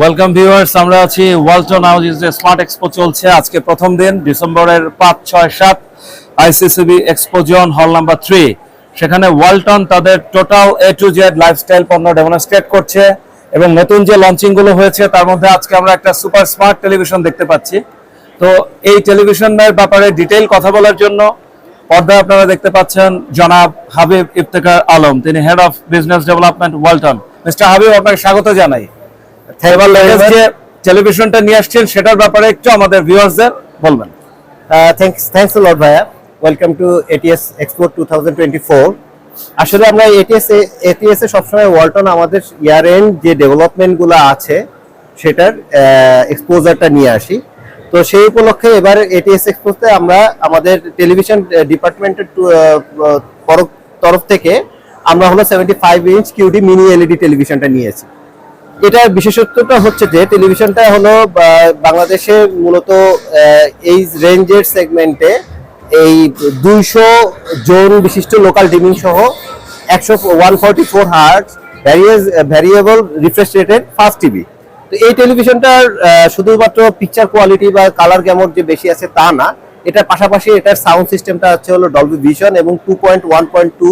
Welcome viewers আমরা আছি ওয়ালটন হাউজে স্মার্ট এক্সপো চলছে আজকে প্রথম দিন, ডিসেম্বরের পাঁচ, ছয়, সাত ICCB expo zone hall number three সেখানে ওয়ালটন তাদের total A to Z lifestyle পণ্য ডেমনস্ট্রেট করছে এবং নতুন যে লঞ্চিংগুলো হয়েছে, তার মধ্যে আজকে আমরা একটা সুপার স্মার্ট টেলিভিশন দেখতে পাচ্ছি। তো এই টেলিভিশনের ব্যাপারে ডিটেইল কথা বলার জন্য পর্দায় আপনারা দেখতে পাচ্ছেন জনাব হাবিব ইফতেখার আলম, তিনি head of business development Walton mister Habib, আপনাকে স্বাগত জানাই। এবার latest যে টেলিভিশনটা নিয়ে আসছেন সেটার ব্যাপারে একটু আমাদের ভিউয়ার্সদের বলবেন। thanks thanks ভাইয়া। ওয়েলকাম টু এটিএস 2024 আসলে আমরা এটিএস এটিএস এ সবসময় ওয়ালটন আমাদের ইয়ার এন্ড যে ডেভেলপমেন্টগুলো আছে সেটার এক্সপোজারটা নিয়ে আসি। তো সেই উপলক্ষে এবার এটিএস এক্সপোতে আমরা আমাদের টেলিভিশন ডিপার্টমেন্টের তরফ থেকে আমরা হলো seventy five inch QD mini LED টেলিভিশনটা নিয়েছি এটা বিশেষত্বটা হচ্ছে যে টেলিভিশনটা হলো বাংলাদেশে মূলত এই রেঞ্জের সেগমেন্টে এই দুইশো জোন বিশিষ্ট লোকাল ডিমিং সহ একশো one forty four hertz variable refresh rated first TV তো এই টেলিভিশনটার শুধুমাত্র পিকচার কোয়ালিটি বা কালার গ্যামর যে বেশি আছে তা না, এটার পাশাপাশি এটার সাউন্ড সিস্টেমটা হচ্ছে হলো ডলবি ভিশন এবং two point one point two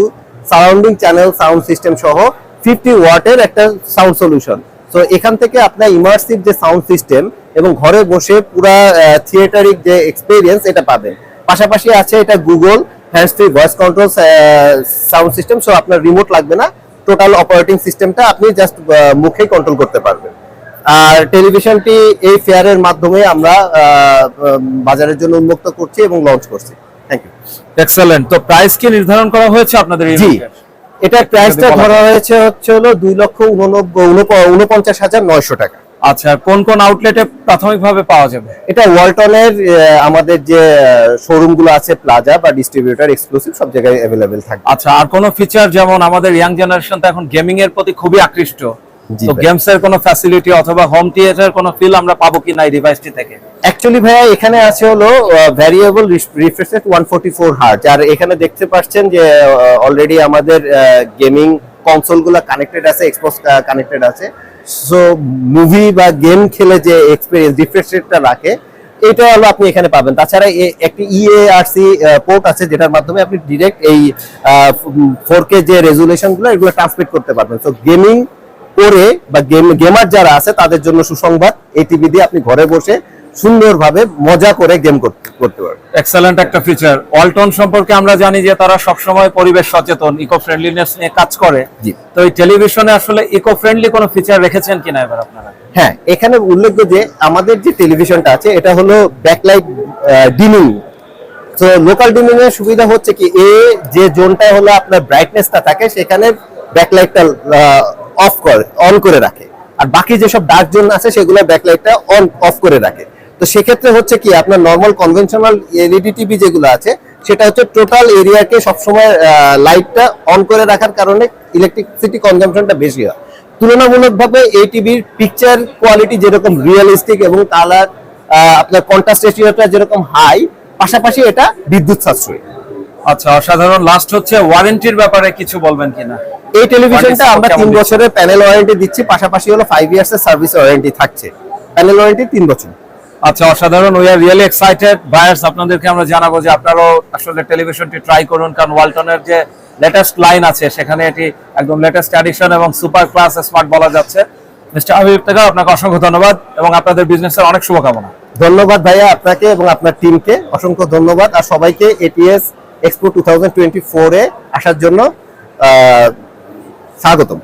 surrounding channel sound system সহ ফিফটি ওয়াটের একটা সাউন্ড সলিউশন তো এখান থেকে আপনার ইমার্সিভ যে সাউন্ড সিস্টেম এবং ঘরে বসে পুরা থিয়েটারিক যে এক্সপিরিয়েন্স এটা পাবেন। পাশাপাশি আছে এটা Google hands free voice control sound system so আপনার রিমোট লাগবে না। টোটাল অপারেটিং সিস্টেমটা আপনি জাস্ট মুখেই কন্ট্রোল করতে পারবেন। আর টেলিভিশনটি এই ফেয়ারের মাধ্যমে আমরা বাজারের জন্য উন্মুক্ত করছি এবং লঞ্চ করছি। থ্যাংক ইউ এক্সেলেন্ট তো প্রাইস কি নির্ধারণ করা হয়েছে আপনাদের জি। ইভেন্টের? এটা প্রাইসটা ধরা হয়েছে হচ্ছে হলো দুই লক্ষ উনপঞ্চাশ হাজার নয়শো টাকা। আচ্ছা কোন কোন আউটলেটে প্রাথমিকভাবে পাওয়া যাবে? এটা ওয়ালটনের আমাদের যে শোরুমগুলো আছে প্লাজা বা ডিস্ট্রিবিউটর এক্সক্লুসিভ সব জায়গায় অ্যাভেলেবেল থাকে। আচ্ছা আর কোনো ফিচার যেমন আমাদের ইয়াং জেনারেশন তো এখন গেমিং এর প্রতি খুবই আকৃষ্ট তো। গেমস এর কোনো ফ্যাসিলিটি অথবা হোম থিয়েটার কোনো ফিল আমরা পাবো কি না এই ডিভাইসটি থেকে? অ্যাকচুয়ালি ভাইয়া এখানে আছে হলো variable refresh rate one forty four hertz আর এখানে দেখতে পাচ্ছেন যে অলরেডি আমাদের গেমিং কনসোলগুলো কানেক্টেড আছে এক্সপোজ কানেক্টেড আছে। সো মুভি বা গেম খেলে যে এক্সপিরিয়েন্স রিফ্রেশ রেটটা রাখে এটা হলো আপনি এখানে পাবেন। তাছাড়া একটি E ইএআরসি পোর্ট আছে যেটার মাধ্যমে আপনি ডিরেক্ট এই ফোর কে যে রেজুলেশনগুলো এগুলো ট্রান্সমিট করতে পারবেন। তো গেমিং করে বা গেম গেমার যারা আছে তাদের জন্য সুসংবাদ। এই টিভি দিয়ে আপনি ঘরে বসে সুন্দরভাবে মজা করে গেম করতে করতে পারবেন। এক্সেলেন্ট একটা ফিচার অল্টন সম্পর্কে আমরা জানি যে তারা সবসময় পরিবেশ সচেতন ইকো ফ্রেন্ডলিনেস নিয়ে কাজ করে। জি। তো এই টেলিভিশনে আসলে ইকো ফ্রেন্ডলি কোনো ফিচার রেখেছেন কিনা এবার আপনারা? হ্যাঁ এখানে উল্লেখ্য যে আমাদের যে টেলিভিশনটা আছে এটা হলো ব্যাকলাইট ডিমিং তো লোকাল ডিমিং এর সুবিধা হচ্ছে কি এ যে জোনটা হলো আপনার ব্রাইটনেসটা থাকে সেখানে ব্যাকলাইটটা অফ করে অন করে রাখে। আর বাকি যেসব ডার্ক জোন আছে, সেগুলো ব্যাকলাইটটা অন অফ করে রাখে। তো সেক্ষেত্রে হচ্ছে কি, আপনার নর্মাল কনভেনশনাল এলইডি টিভি যেগুলো আছে, সেটা হচ্ছে টোটাল এরিয়াকে সবসময় লাইটটা অন করে রাখার কারণে ইলেকট্রিসিটি কনজাম্পশনটা বেশি হয়। তুলনামূলকভাবে এই টিভির পিকচার কোয়ালিটি যেরকম রিয়েলিস্টিক এবং কালার আপনার কন্ট্রাস্ট রেশিওটা যেরকম হাই পাশাপাশি এটা বিদ্যুৎ সাশ্রয়ী। আচ্ছা অসাধারণ। লাস্ট হচ্ছে ওয়ারেন্টির ব্যাপারে কিছু বলবেন কিনা? এই টেলিভিশনটা আমরা তিন? বছরের প্যানেল ওয়ারেন্টি দিচ্ছি পাশাপাশি হলো ফাইভ ইয়ার্স এর সার্ভিস ওয়ারেন্টি থাকছে। প্যানেল ওয়ারেন্টি তিন বছর। আচ্ছা অসাধারণ। We are really excited buyers আপনাদেরকে আমরা জানাব যে আপনারাও আসলে টেলিভিশনটি ট্রাই করুন কারণ ওয়ালটনের যে লেটেস্ট লাইন আছে সেখানে এটি একদম লেটেস্ট অ্যাডিশন এবং সুপার ক্লাস স্মার্ট বলা যাচ্ছে। মিস্টার হাবিব থেকে আপনাকে অসংখ্য ধন্যবাদ এবং আপনাদের বিজনেসের অনেক শুভকামনা। ধন্যবাদ ভাইয়া আপনাকে এবং আপনার টিমকে অসংখ্য ধন্যবাদ। আর সবাইকে ATS expo two thousand twenty ফোরে আসার জন্য স্বাগতম